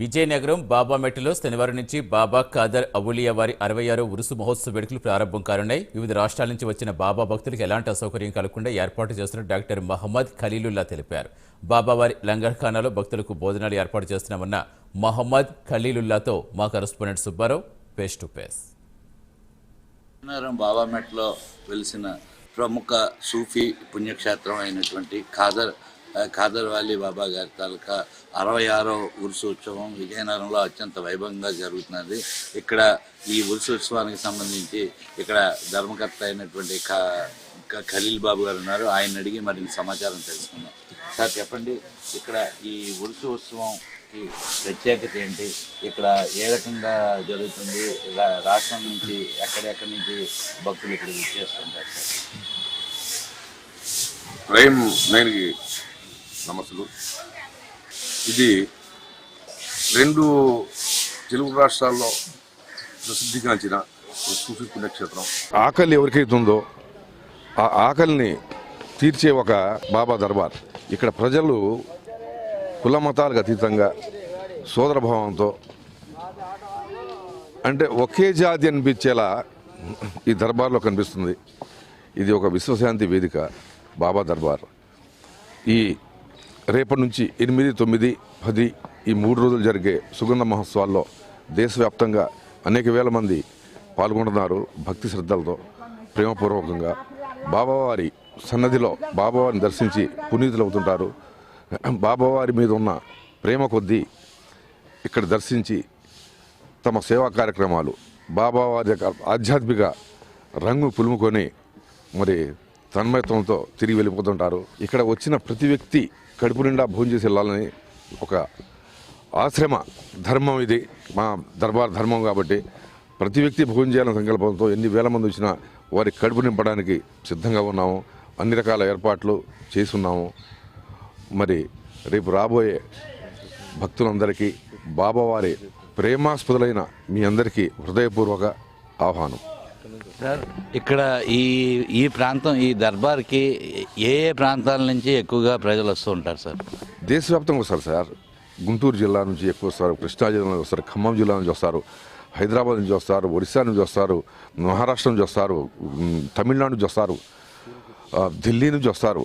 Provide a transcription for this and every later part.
విజయనగరం బాబామెట్టులో శనివారం నుంచి బాబా ఖాదర్ అవులియా వారి అరవై ఆరో ఉరుసు మహోత్సవ వేడుకలు ప్రారంభం కానున్నాయి. వివిధ రాష్ట్రాల నుంచి వచ్చిన బాబా భక్తులకు ఎలాంటి అసౌకర్యం కలగకుండా ఏర్పాటు చేస్తున్న డాక్టర్ మహమ్మద్ ఖలీలుల్లా తెలిపారు. బాబావారి లంగర్ఖానాలో భక్తులకు భోజనాలు ఏర్పాటు చేస్తున్నామన్న మహమ్మద్ ఖలీలుల్లాతో మా correspondent Subbarao face to face. బాబామెట్లో వెలిసిన ప్రముఖ సూఫీ పుణ్యక్షేత్రం అయినటువంటి ఖాదర్ ఖాదర్వాలి బాబా గారి తాలూకా అరవై ఆరో ఉరుసు ఉత్సవం విజయనగరంలో అత్యంత వైభవంగా జరుగుతున్నది. ఇక్కడ ఈ ఉరుసు ఉత్సవానికి సంబంధించి ఇక్కడ ధర్మకర్త అయినటువంటి ఖలీల్ బాబు గారు ఉన్నారు. ఆయన అడిగి మరిన్ని సమాచారం తెలుసుకుందాం. సార్ చెప్పండి ఇక్కడ ఈ ఉరుసు ఉత్సవం ప్రత్యేకత ఏంటి? ఇక్కడ ఏ రకంగా జరుగుతుంది? రా- రాష్ట్రం నుంచి ఎక్కడెక్కడి నుంచి భక్తులు ఇక్కడ విచ్చేస్తుంటారు? సార్ ప్రేమ్ నేను నమస్సులు. ఇది రెండు తెలుగు రాష్ట్రాల్లో ప్రసిద్ధిగాంచిన సూఫీ పుణ్యక్షేత్రం ఆకలి ఎవరికైతే ఉందో ఆ ఆకలిని తీర్చే ఒక బాబా దర్బార్. ఇక్కడ ప్రజలు కుల మతాలకు అతీతంగా సోదరభావంతో అంటే ఒకే జాతి అనిపించేలా ఈ దర్బార్లో కనిపిస్తుంది. ఇది ఒక విశ్వశాంతి వేదిక బాబా దర్బార్. ఈ రేపటి నుంచి ఎనిమిది తొమ్మిది పది ఈ మూడు రోజులు జరిగే సుగంధ మహోత్సవాల్లో దేశవ్యాప్తంగా అనేక వేల మంది పాల్గొంటున్నారు భక్తి శ్రద్ధలతో ప్రేమపూర్వకంగా. బాబావారి సన్నధిలో బాబావారిని దర్శించి పునీతులవుతుంటారు. బాబావారి మీద ఉన్న ప్రేమ కొద్దీ ఇక్కడ దర్శించి తమ సేవా కార్యక్రమాలు బాబావారి యొక్క ఆధ్యాత్మిక రంగు పులుముకొని మరి తన్మయత్వంతో తిరిగి వెళ్ళిపోతుంటారు. ఇక్కడ వచ్చిన ప్రతి వ్యక్తి కడుపు నిండా భోజనం చేసి వెళ్ళాలని ఒక ఆశ్రమ ధర్మం ఇది. మా దర్బార్ ధర్మం కాబట్టి ప్రతి వ్యక్తి భోజనం చేయాలనే సంకల్పంతో ఎన్ని వేల మంది వచ్చినా వారి కడుపు నింపడానికి సిద్ధంగా ఉన్నాము. అన్ని రకాల ఏర్పాట్లు చేస్తున్నాము. మరి రేపు రాబోయే భక్తులందరికీ బాబావారి ప్రేమాస్పదులైన మీ అందరికీ హృదయపూర్వక ఆహ్వానం. సార్ ఇక్కడ ఈ ఈ ప్రాంతం ఈ దర్బార్కి ఏ ఏ ప్రాంతాల నుంచి ఎక్కువగా ప్రజలు వస్తూ ఉంటారు సార్? దేశవ్యాప్తంగా వస్తారు సార్. గుంటూరు జిల్లా నుంచి ఎక్కువ వస్తారు కృష్ణా జిల్లా నుంచి వస్తారు ఖమ్మం జిల్లా నుంచి వస్తారు హైదరాబాద్ నుంచి వస్తారు ఒరిస్సా నుంచి వస్తారు మహారాష్ట్ర నుంచి వస్తారు తమిళనాడు నుంచి వస్తారు ఢిల్లీ నుంచి వస్తారు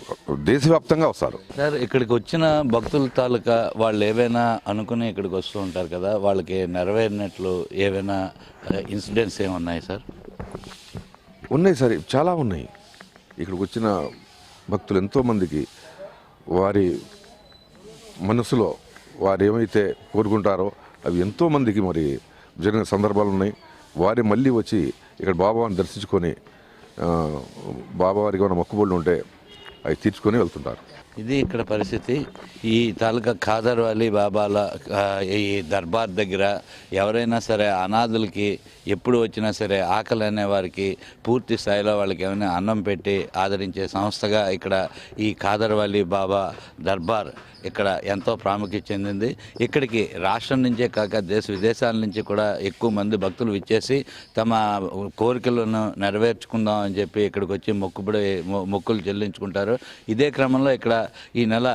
దేశవ్యాప్తంగా వస్తారు. సార్ ఇక్కడికి వచ్చిన భక్తుల తాలూకా వాళ్ళు ఏవైనా అనుకుని ఇక్కడికి వస్తూ ఉంటారు కదా వాళ్ళకి నెరవేరినట్లు ఏవైనా ఇన్సిడెంట్స్ ఏమున్నాయి సార్? ఉన్నాయి సార్ చాలా ఉన్నాయి. ఇక్కడికి వచ్చిన భక్తులు ఎంతోమందికి వారి మనసులో వారు ఏమైతే కోరుకుంటారో అవి ఎంతోమందికి మరి జరిగిన సందర్భాలు ఉన్నాయి. వారి మళ్ళీ వచ్చి ఇక్కడ బాబావారిని దర్శించుకొని బాబావారికి ఏమైనా మొక్కుబళ్ళు ఉంటే అవి తీర్చుకొని వెళ్తుంటారు. ఇది ఇక్కడ పరిస్థితి. ఈ తాలూకా ఖాదర్ వాలి బాబాల ఈ దర్బార్ దగ్గర ఎవరైనా సరే అనాథులకి ఎప్పుడు వచ్చినా సరే ఆకలి అనే వారికి పూర్తి స్థాయిలో వాళ్ళకి ఏమైనా అన్నం పెట్టి ఆదరించే సంస్థగా ఇక్కడ ఈ ఖాదర్ వాలి బాబా దర్బార్ ఇక్కడ ఎంతో ప్రాముఖ్యత చెందింది. ఇక్కడికి రాష్ట్రం నుంచే కాక దేశ విదేశాల నుంచి కూడా ఎక్కువ మంది భక్తులు విచ్చేసి తమ కోరికలను నెరవేర్చుకుందాం అని చెప్పి ఇక్కడికి వచ్చి మొక్కుబడి మొక్కులు చెల్లించుకుంటారు. ఇదే క్రమంలో ఇక్కడ ఈ నెల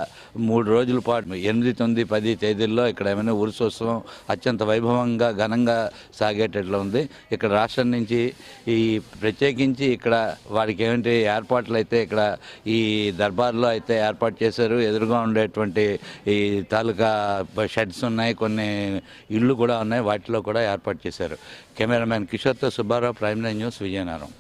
మూడు రోజుల పాటు ఎనిమిది తొమ్మిది పది తేదీల్లో ఇక్కడ ఏమైనా ఉరుసోత్సవం అత్యంత వైభవంగా ఘనంగా సాగేటట్లు ఉంది. ఇక్కడ రాష్ట్రం నుంచి ఈ ప్రత్యేకించి ఇక్కడ వారికి ఏమిటి ఏర్పాట్లు అయితే ఇక్కడ ఈ దర్బార్లో అయితే ఏర్పాటు చేశారు. ఎదురుగా ఉండేటువంటి ఈ తాలూకా షెడ్స్ ఉన్నాయి కొన్ని ఇళ్ళు కూడా ఉన్నాయి వాటిలో కూడా ఏర్పాటు చేశారు. Cameraman కిషోర్తో Subbarao prime line news Vizianagaram.